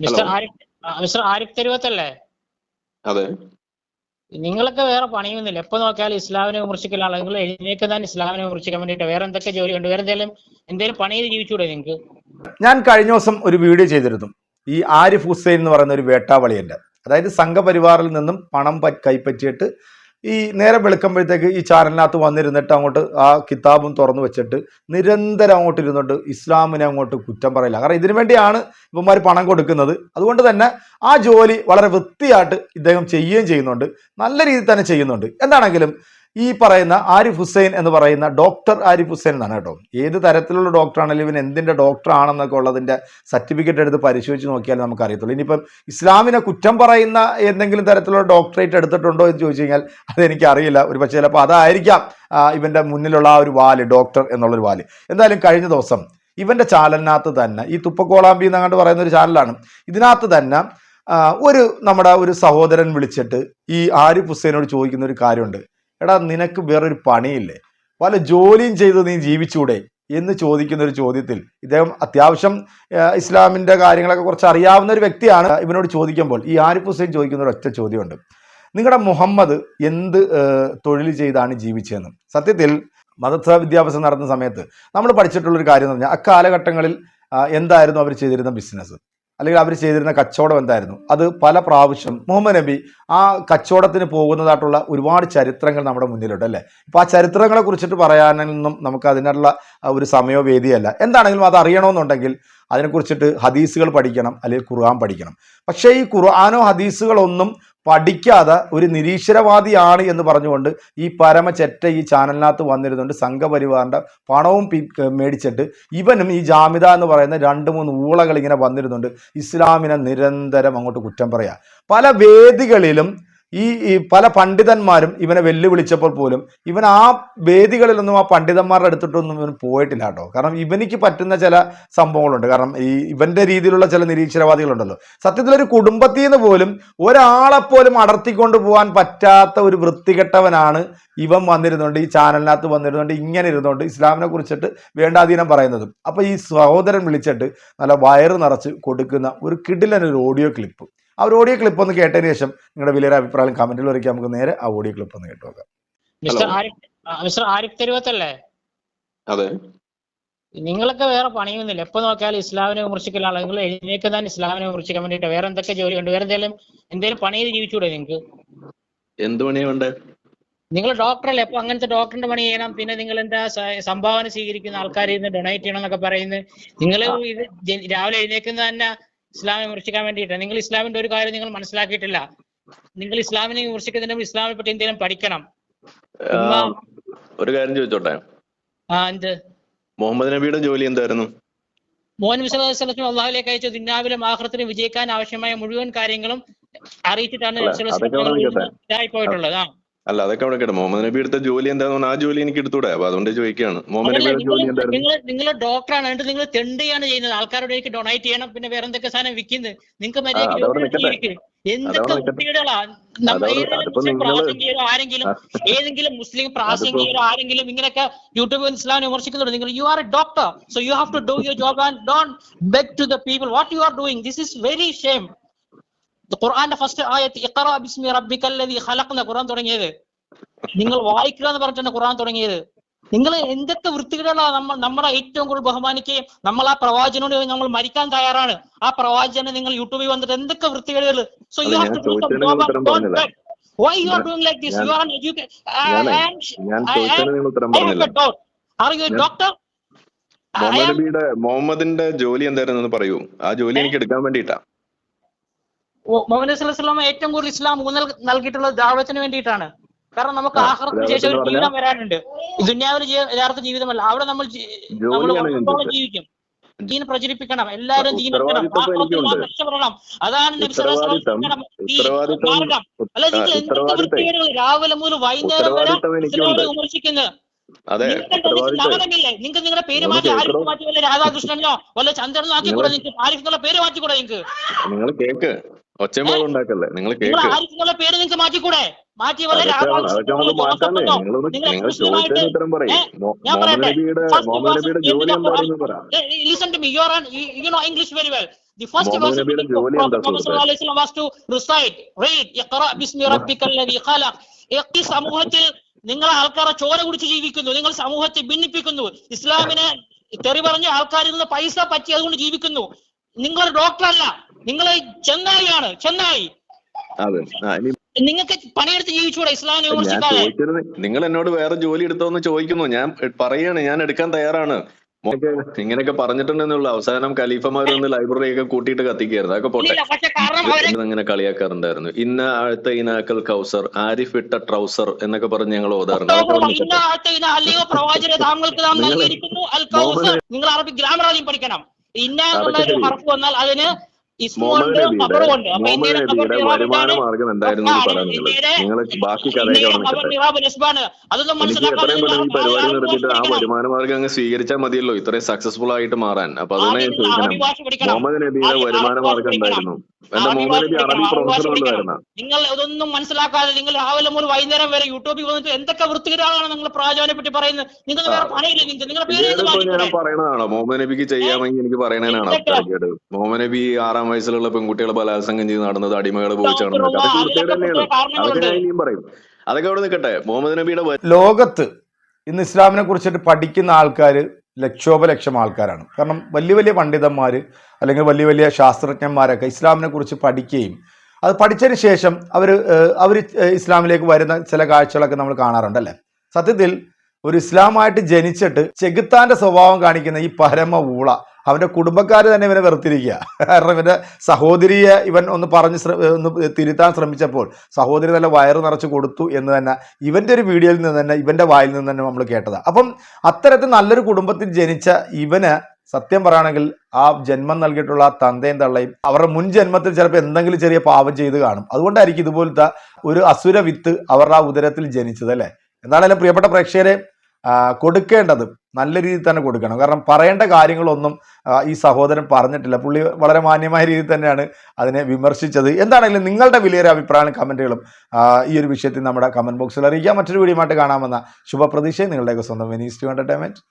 Mister Arif mister Arif തെരുവത്തല്ലേ? അതെ. നിങ്ങളൊക്കെ വേറെ പണിയൊന്നുമില്ല എപ്പോ നോക്കിയാലും ഇസ്ലാമിനെ വിമർശിക്കലാണ് നിങ്ങൾ എഴുന്നേക്കാൻ ഇസ്ലാമിനെ വിമർശിക്കാൻ വേണ്ടിയിട്ട് വേറെ എന്തൊക്കെ ജോലിയുണ്ട് വേറെ എന്തെങ്കിലും എന്തെങ്കിലും പണി ചെയ്ത് ജീവിച്ചൂടെ നിങ്ങൾക്ക്? ഞാൻ കഴിഞ്ഞ ദിവസം ഒരു വീഡിയോ ചെയ്തിരുന്നു. ഈ ആരിഫ് ഹുസൈൻ എന്ന് പറയുന്ന ഒരു വേട്ടാവളിയന്റെ. അതായത് സംഘപരിവാറിൽ നിന്നും പണം കൈപ്പറ്റിയിട്ട് ഈ നേരെ വെളുക്കുമ്പോഴത്തേക്ക് ഈ ചാനലിനകത്ത് വന്നിരുന്നിട്ട് അങ്ങോട്ട് ആ കിതാബും തുറന്നു വെച്ചിട്ട് നിരന്തരം അങ്ങോട്ട് ഇരുന്നിട്ട് ഇസ്ലാമിനെ അങ്ങോട്ട് കുറ്റം പറയില്ല. കാരണം ഇതിനു വേണ്ടിയാണ് ഇവന്മാർ പണം കൊടുക്കുന്നത്. അതുകൊണ്ട് തന്നെ ആ ജോലി വളരെ വൃത്തിയായിട്ട് ഇദ്ദേഹം ചെയ്യുകയും ചെയ്യുന്നുണ്ട്. നല്ല രീതിയിൽ തന്നെ ചെയ്യുന്നുണ്ട്. എന്താണെങ്കിലും ഈ പറയുന്ന ആരിഫ് ഹുസൈൻ എന്ന് പറയുന്ന ഡോക്ടർ ആരിഫ് ഹുസൈൻ എന്നാണ് കേട്ടോ. ഏത് തരത്തിലുള്ള ഡോക്ടറാണെങ്കിലും ഇവൻ എന്തിന്റെ ഡോക്ടർ ആണെന്നൊക്കെ ഉള്ളതിന്റെ സർട്ടിഫിക്കറ്റ് എടുത്ത് പരിശോധിച്ച് നോക്കിയാൽ നമുക്ക് അറിയത്തുള്ളൂ ഇനിയിപ്പം ഇസ്ലാമിനെ കുറ്റം പറയുന്ന എന്തെങ്കിലും തരത്തിലുള്ള ഡോക്ടറേറ്റ് എടുത്തിട്ടുണ്ടോ എന്ന് ചോദിച്ചു കഴിഞ്ഞാൽ അതെനിക്ക് അറിയില്ല ഒരു പക്ഷേ ചിലപ്പോൾ അതായിരിക്കാം ഇവന്റെ മുന്നിലുള്ള ആ ഒരു വാൽ ഡോക്ടർ എന്നുള്ളൊരു വാൽ. എന്തായാലും കഴിഞ്ഞ ദിവസം ഇവന്റെ ചാനലിനകത്ത് തന്നെ ഈ തുപ്പക്കോളാമ്പി എന്നങ്ങോട്ട് പറയുന്ന ഒരു ചാനലാണ് ഇതിനകത്ത് തന്നെ ഒരു നമ്മുടെ ഒരു സഹോദരൻ വിളിച്ചിട്ട് ഈ ആരിഫ് ഹുസൈനോട് ചോദിക്കുന്ന ഒരു കാര്യമുണ്ട്. എടാ നിനക്ക് വേറൊരു പണിയില്ലേ? പല ജോലിയും ചെയ്ത് നീ ജീവിച്ചൂടെ? എന്ന് ചോദിക്കുന്ന ഒരു ചോദ്യത്തിൽ ഇദ്ദേഹം അത്യാവശ്യം ഇസ്ലാമിന്റെ കാര്യങ്ങളൊക്കെ കുറച്ച് അറിയാവുന്ന ഒരു വ്യക്തിയാണ്. ഇവനോട് ചോദിക്കുമ്പോൾ ഈ ആരിഫ് ഹുസൈൻ ചോദിക്കുന്ന ഒരു ഒറ്റ ചോദ്യമുണ്ട്. നിങ്ങളുടെ മുഹമ്മദ് എന്ത് തൊഴിൽ ചെയ്താണ് ജീവിച്ചതെന്ന്? സത്യത്തിൽ മതത്വ വിദ്യാഭ്യാസം നടന്ന സമയത്ത് നമ്മൾ പഠിച്ചിട്ടുള്ളൊരു കാര്യം എന്ന് പറഞ്ഞാൽ അക്കാലഘട്ടങ്ങളിൽ എന്തായിരുന്നു അവർ ചെയ്തിരുന്ന ബിസിനസ് അല്ലെങ്കിൽ അവർ ചെയ്തിരുന്ന കച്ചവടം എന്തായിരുന്നു? അത് പല പ്രാവശ്യം മുഹമ്മദ് നബി ആ കച്ചവടത്തിന് പോകുന്നതായിട്ടുള്ള ഒരുപാട് ചരിത്രങ്ങൾ നമ്മുടെ മുന്നിലുണ്ട് അല്ലേ? അപ്പോൾ ആ ചരിത്രങ്ങളെ കുറിച്ചിട്ട് പറയാനൊന്നും നമുക്ക് അതിനുള്ള ഒരു സമയോ വേദിയല്ല എന്താണെങ്കിലും അത് അറിയണമെന്നുണ്ടെങ്കിൽ അതിനെക്കുറിച്ചിട്ട് ഹദീസുകൾ പഠിക്കണം അല്ലെങ്കിൽ ഖുർആൻ പഠിക്കണം. പക്ഷേ ഈ ഖുർആാനോ ഹദീസുകളൊന്നും പഠിക്കാതെ ഒരു നിരീശ്വരവാദിയാണ് എന്ന് പറഞ്ഞുകൊണ്ട് ഈ പരമചെറ്റ ഈ ചാനലിനകത്ത് വന്നിരുന്നുകൊണ്ട് സംഘപരിവാറിന്റെ പണവും മേടിച്ചിട്ട് ഇവനും ഈ ജാമിത എന്ന് പറയുന്ന രണ്ട് മൂന്ന് ഊളകൾ ഇങ്ങനെ വന്നിരുന്നുണ്ട് ഇസ്ലാമിനെ നിരന്തരം അങ്ങോട്ട് കുറ്റം പറയാ. പല വേദികളിലും ഈ പല പണ്ഡിതന്മാരും ഇവനെ വെല്ലുവിളിച്ചപ്പോൾ പോലും ഇവൻ ആ വേദികളിലൊന്നും ആ പണ്ഡിതന്മാരുടെ അടുത്തിട്ടൊന്നും ഇവൻ പോയിട്ടില്ല കേട്ടോ. കാരണം ഇവനിക്ക് പറ്റുന്ന ചില സംഭവങ്ങളുണ്ട്. കാരണം ഈ ഇവന്റെ രീതിയിലുള്ള ചില നിരീക്ഷണവാദികളുണ്ടല്ലോ സത്യത്തിൽ ഒരു കുടുംബത്തിൽ നിന്ന് പോലും ഒരാളെപ്പോലും അടർത്തിക്കൊണ്ട് പോകാൻ പറ്റാത്ത ഒരു വൃത്തികെട്ടവനാണ് ഇവൻ വന്നിരുന്നുണ്ട് ഈ ചാനലിനകത്ത് വന്നിരുന്നുണ്ട് ഇങ്ങനെ ഇരുന്നുകൊണ്ട് ഇസ്ലാമിനെ കുറിച്ചിട്ട് വേണ്ടാധീനം പറയുന്നതും. അപ്പൊ ഈ സഹോദരൻ വിളിച്ചിട്ട് നല്ല വയറ് നിറച്ച് കൊടുക്കുന്ന ഒരു കിടിലൻ ഒരു ഓഡിയോ ക്ലിപ്പ്. ആ ഒരു ഓഡിയോ ക്ലിപ്പ് ഒന്ന് കേട്ടതിന് ശേഷം നിങ്ങളുടെ വലിയൊരു അഭിപ്രായം കമന്റിൽ ഒരുക്കി നമുക്ക് നേരെ ആ ഓഡിയോ ക്ലിപ്പ് ഒന്ന് കേട്ടു നോക്കാം മിസ്റ്റർ. ആരിഫ് തെരുവത്തല്ലേ? അതെ. നിങ്ങളൊക്കെ വേറെ പണിയൊന്നുമില്ല. എപ്പോ നോക്കിയാലും ഇസ്ലാമിനെ വിമർശിക്കലാണ് നിങ്ങൾ തന്നെ ഇസ്ലാമിനെ വിമർശിക്കാൻ വേണ്ടിയിട്ട് വേറെ എന്തൊക്കെ ജോലി ഉണ്ട്? വേറെ എന്തെങ്കിലും എന്തെങ്കിലും പണി ചെയ്ത് ജീവിച്ചൂടെ നിങ്ങൾക്ക് എന്ത് പണിയുണ്ട് നിങ്ങൾ ഡോക്ടറല്ലേ അപ്പൊ അങ്ങനത്തെ ഡോക്ടറിന്റെ പണി ചെയ്യണം. പിന്നെ നിങ്ങൾ എന്താ സംഭാവന സ്വീകരിക്കുന്ന ആൾക്കാരിൽ നിന്ന് ഡൊണേറ്റ് ചെയ്യണം എന്നൊക്കെ പറയുന്നത്. നിങ്ങൾ ഇത് രാവിലെ എഴുന്നേൽക്കുന്ന തന്നെ ഇസ്ലാമിനെ വിമർശിക്കാൻ വേണ്ടിയിട്ട് നിങ്ങൾ ഇസ്ലാമിന്റെ ഒരു കാര്യം നിങ്ങൾ മനസ്സിലാക്കിയിട്ടില്ല. നിങ്ങൾ ഇസ്ലാമിനെ വിമർശിക്കുന്നതിന് ഇസ്ലാമിനെ പറ്റി എന്തെങ്കിലും പഠിക്കണം. ഒരു കാര്യം ചോദിച്ചോട്ടെ? ആ എന്ത്? മുഹമ്മദ് നബിയുടെ ജോലി എന്തായിരുന്നു? മോഹൻ വിശ്വസം അള്ളാഹുലേക്ക് അയച്ചു ദുന്നാവിലും ആഹ്റത്തിലും വിജയിക്കാൻ ആവശ്യമായ മുഴുവൻ കാര്യങ്ങളും അറിയിച്ചിട്ടാണ് പോയിട്ടുള്ളത്. ആ. അല്ല അതൊക്കെ അവിടെ കേട്ടോ മുഹമ്മദ് നബി എടുത്ത ജോലി എന്താണെന്ന് ആ ജോലി എനിക്ക് എടുത്തൂടെ അപ്പൊ അതുകൊണ്ട് ചോദിക്കുകയാണ്. മുഹമ്മദ് നബിയുടെ ജോലി നിങ്ങൾ എന്തായിരുന്നു നിങ്ങൾ ഡോക്ടറാണ്. എന്നിട്ട് നിങ്ങൾ തെണ്ടിയാണ് ചെയ്യുന്നത്. ആൾക്കാരോടേക്ക് ഡൊണേറ്റ് ചെയ്യണം. പിന്നെ വേറെ എന്തൊക്കെ സാധനം വിൽക്കുന്നത്? നിങ്ങൾക്ക്. എന്തൊക്കെ പ്രാസംഗികരോ ആരെങ്കിലും ഏതെങ്കിലും മുസ്ലിം പ്രാസംഗികരോ ആരെങ്കിലും ഇങ്ങനെയൊക്കെ യൂട്യൂബിൽ ഇസ്ലാം വിമർശിക്കുന്നുണ്ട്. നിങ്ങൾ you are a doctor so you have to do your job and don't beg to the people what you are doing this is very shame ഖുർആന്റെ ഫസ്റ്റ് ആയത്ത് ഇഖറ ബിസ്മി റബ്ബിക്കല്ലദീ ഖലഖ് എന്ന ഖുർആൻ തുടങ്ങിയത്. നിങ്ങൾ വായിക്കുക എന്ന് പറഞ്ഞിട്ടാണ് ഖുർആൻ തുടങ്ങിയത്. നിങ്ങൾ എന്തൊക്കെ വൃത്തികളാണ് നമ്മൾ നമ്മളെ ഏറ്റവും കൂടുതൽ ബഹുമാനിക്കുകയും നമ്മൾ ആ പ്രവാചനോട് നമ്മൾ മരിക്കാൻ തയ്യാറാണ്. ആ പ്രവാചനെ നിങ്ങൾ യൂട്യൂബിൽ വന്നിട്ട് എന്തൊക്കെ വൃത്തികേടുകൾ so you have to. Why you are doing like this you are പറഞ്ഞില്ല? ആർ യു ഡോക്ടർ മുഹമ്മദിന്റെ ജോലി എന്തായിരുന്നു പറയൂ. ആ ജോലി എനിക്ക് എടുക്കാൻ വേണ്ടിയിട്ടാ. മുഹമ്മദ് വസ്ലാം ഏറ്റവും കൂടുതൽ ഇസ്ലാം ഊന്നൽ നൽകിയിട്ടുള്ളത് ദാവത്തിന് വേണ്ടിയിട്ടാണ്. കാരണം നമുക്ക് ആഹ്റത്തിന് ശേഷം ഒരു ജീവിതം വരാനുണ്ട്. ദുന്യാവിൽ യഥാർത്ഥ ജീവിതമല്ല. അവിടെ നമ്മൾ നമ്മൾ. ജീവിക്കും. ദീൻ പ്രചരിപ്പിക്കണം. എല്ലാവരും ദീൻ. രക്ഷപ്പെടണം. അതാണ് മാർഗം. അല്ല നിങ്ങൾ എന്തൊക്കെ വൃത്തികേടുകൾ രാവിലെ മുതൽ വൈകുന്നേരം വരെ വിമർശിക്കുന്നത് നിങ്ങൾക്ക് നിങ്ങളുടെ പേര് മാറ്റി ആരിഫ് മാറ്റി വല്ല രാധാകൃഷ്ണനോ വല്ല ചന്ദ്രനോ ആക്കി നിങ്ങൾ- നിങ്ങൾക്ക്? ആരിഫ് എന്നുള്ള പേര് മാറ്റിക്കൂടെ നിങ്ങൾക്ക്? നിങ്ങൾ കേക്ക്. ഒച്ചമോൾ ഉണ്ടാക്കല്ലേ? നിങ്ങൾ പേര് നിങ്ങൾക്ക് മാറ്റിക്കൂടെ? മാറ്റി the. First verse of the was to recite, read, റബ്ബിക്കല്ലദീ ഖലഖ്." ഈ സമൂഹത്തിൽ നിങ്ങൾ ആൾക്കാരെ ചോര കുടിച്ച് ജീവിക്കുന്നു. നിങ്ങൾ സമൂഹത്തെ ഭിന്നിപ്പിക്കുന്നു. ഇസ്ലാമിനെ തെറി പറഞ്ഞ ആൾക്കാരിൽ നിന്ന് പൈസ പറ്റി അതുകൊണ്ട് ജീവിക്കുന്നു. നിങ്ങൾ ഡോക്ടറല്ല നിങ്ങൾ ചെന്നായിയാണ് ചെന്നായി. നിങ്ങൾക്ക് പണിയെടുത്ത് ജീവിച്ചുകൂടെ ഇസ്ലാമിനെ യൂണിവേഴ്സിറ്റി നിങ്ങൾ എന്നോട് വേറെ ജോലി എടുത്തോന്ന് ചോദിക്കുന്നു. ഞാൻ പറയാണ് ഞാൻ എടുക്കാൻ തയ്യാറാണ്. ഇങ്ങനെയൊക്കെ പറഞ്ഞിട്ടുണ്ടെന്നുള്ള അവസാനം ഖലീഫമാർ ഒന്ന് ലൈബ്രറി ഒക്കെ കൂട്ടിയിട്ട് കത്തിക്കായിരുന്നു. അതൊക്കെ പോട്ടെ. ഇങ്ങനെ അങ്ങനെ കളിയാക്കാറുണ്ടായിരുന്നു. ഇന്ന ആഴത്തെ ഇനാക്കൽ കൗസർ ആരിഫ് ഇട്ട ട്രൗസർ എന്നൊക്കെ പറഞ്ഞ് ഞങ്ങൾ ഓതാറുണ്ട്. നിങ്ങൾ- അറബി ഗ്രാമർ ആദ്യം പഠിക്കണം. ഇന്ന എന്നുള്ള ഒരു. ഹർഫ് വന്നാൽ അതിന് വരുമാന മാർഗം എന്തായിരുന്നു എന്ന് പറയാൻ നിങ്ങൾ നിങ്ങൾ ബാക്കി അതൊന്നും മനസ്സിലാക്കാൻ നിങ്ങൾ പരിപാടി നിർത്തിയിട്ട് ആ പഠിക്കണം. വരുമാന മാർഗം അങ്ങ് സ്വീകരിച്ചാൽ മതിയല്ലോ. ഇത്രയും സക്സസ്ഫുൾ ആയിട്ട് മാറാൻ. അപ്പൊ അതിനെ നിങ്ങൾ ചോദിക്കണം. മുഹമ്മദ് നബിയുടെ വരുമാന മാർഗം എന്തായിരുന്നു? എന്റെ മുഹമ്മദ് നബി അറബി പ്രൊഫസർ. നിങ്ങൾ ഇതൊന്നും മനസ്സിലാക്കാതെ നിങ്ങൾ രാവിലെ മുതൽ വൈകുന്നേരം വരെ യൂട്യൂബിൽ വന്നിട്ട് എന്തൊക്കെ വൃത്തികേടാണ് നിങ്ങൾ പ്രാചോനെ പറ്റി പറയുന്നത്? നിങ്ങൾ വേറെ പണിയില്ല നിങ്ങൾക്ക് നിങ്ങളുടെ പേര് ഞാൻ? പറയണതാണോ? മുഹമ്മദ് നബിക്ക് ചെയ്യാമെങ്കിൽ എനിക്ക് പറയണേനാണോ മുഹമ്മദ് നബി ആറാം വയസ്സിലുള്ള പെൺകുട്ടികളെ ബലാത്സംഗം ചെയ്ത് നടന്നത് അടിമകളെ പോയിച്ചാണ് നടന്നത് അതൊക്കെ അതിലൊക്കെ വൃത്തികേട് തന്നെയാണ്. അതൊക്കെ ഞാൻ ഇനിയും പറയും. അതൊക്കെ അവിടെ നിൽക്കട്ടെ. മുഹമ്മദ് നബിയുടെ ലോകത്ത് ഇന്ന് ഇസ്ലാമിനെ കുറിച്ചിട്ട് പഠിക്കുന്ന ആൾക്കാർ ലക്ഷോപലക്ഷം ആൾക്കാരാണ്. കാരണം വലിയ വലിയ പണ്ഡിതന്മാർ അല്ലെങ്കിൽ വലിയ വലിയ ശാസ്ത്രജ്ഞന്മാരൊക്കെ ഇസ്ലാമിനെ കുറിച്ച് പഠിക്കുകയും അത് പഠിച്ചതിന് ശേഷം അവർ അവർ ഇസ്ലാമിലേക്ക് വരുന്ന ചില കാഴ്ചകളൊക്കെ നമ്മൾ കാണാറുണ്ട് അല്ലേ? സത്യത്തിൽ ഒരു ഇസ്ലാമായിട്ട് ജനിച്ചിട്ട് ചെകുത്താന്റെ സ്വഭാവം കാണിക്കുന്ന ഈ പരമ ഊള അവന്റെ കുടുംബക്കാർ തന്നെ ഇവനെ വെറുത്തിരിക്കുക. കാരണം ഇവന്റെ സഹോദരിയെ ഇവൻ ഒന്ന് പറഞ്ഞ് ഒന്ന് തിരുത്താൻ ശ്രമിച്ചപ്പോൾ സഹോദരി നല്ല വയറ് നിറച്ച് കൊടുത്തു എന്ന് തന്നെ ഇവന്റെ ഒരു വീഡിയോയിൽ നിന്ന് തന്നെ ഇവന്റെ വായിൽ നിന്ന് തന്നെ നമ്മൾ കേട്ടത്. അപ്പം അത്തരത്തിൽ നല്ലൊരു കുടുംബത്തിൽ ജനിച്ച ഇവന് സത്യം പറയുകയാണെങ്കിൽ ആ ജന്മം നൽകിയിട്ടുള്ള തന്തയും തള്ളയും അവരുടെ മുൻ ജന്മത്തിൽ ചിലപ്പോൾ എന്തെങ്കിലും ചെറിയ പാപം ചെയ്ത് കാണും. അതുകൊണ്ടായിരിക്കും ഇതുപോലത്തെ ഒരു അസുര വിത്ത് അവരുടെ ആ ഉദരത്തിൽ ജനിച്ചത് അല്ലേ? എന്താണെങ്കിലും പ്രിയപ്പെട്ട പ്രേക്ഷകരെ കൊടുക്കേണ്ടത് നല്ല രീതിയിൽ തന്നെ കൊടുക്കണം. കാരണം പറയേണ്ട കാര്യങ്ങളൊന്നും ഈ സഹോദരൻ പറഞ്ഞിട്ടില്ല. പുള്ളി വളരെ മാന്യമായ രീതിയിൽ തന്നെയാണ് അതിനെ വിമർശിച്ചത്. എന്താണെങ്കിലും നിങ്ങളുടെ വിലയേറിയ അഭിപ്രായങ്ങളും കമന്റുകളും ഈ ഒരു വിഷയത്തിൽ നമ്മുടെ കമന്റ് ബോക്സിൽ അറിയിക്കാം. മറ്റൊരു വീഡിയോ ആയിട്ട് കാണാമെന്ന ശുഭപ്രതീക്ഷയും നിങ്ങളുടെയൊക്കെ സ്വന്തം വെനീസ് ടു എന്റർടൈൻമെന്റ്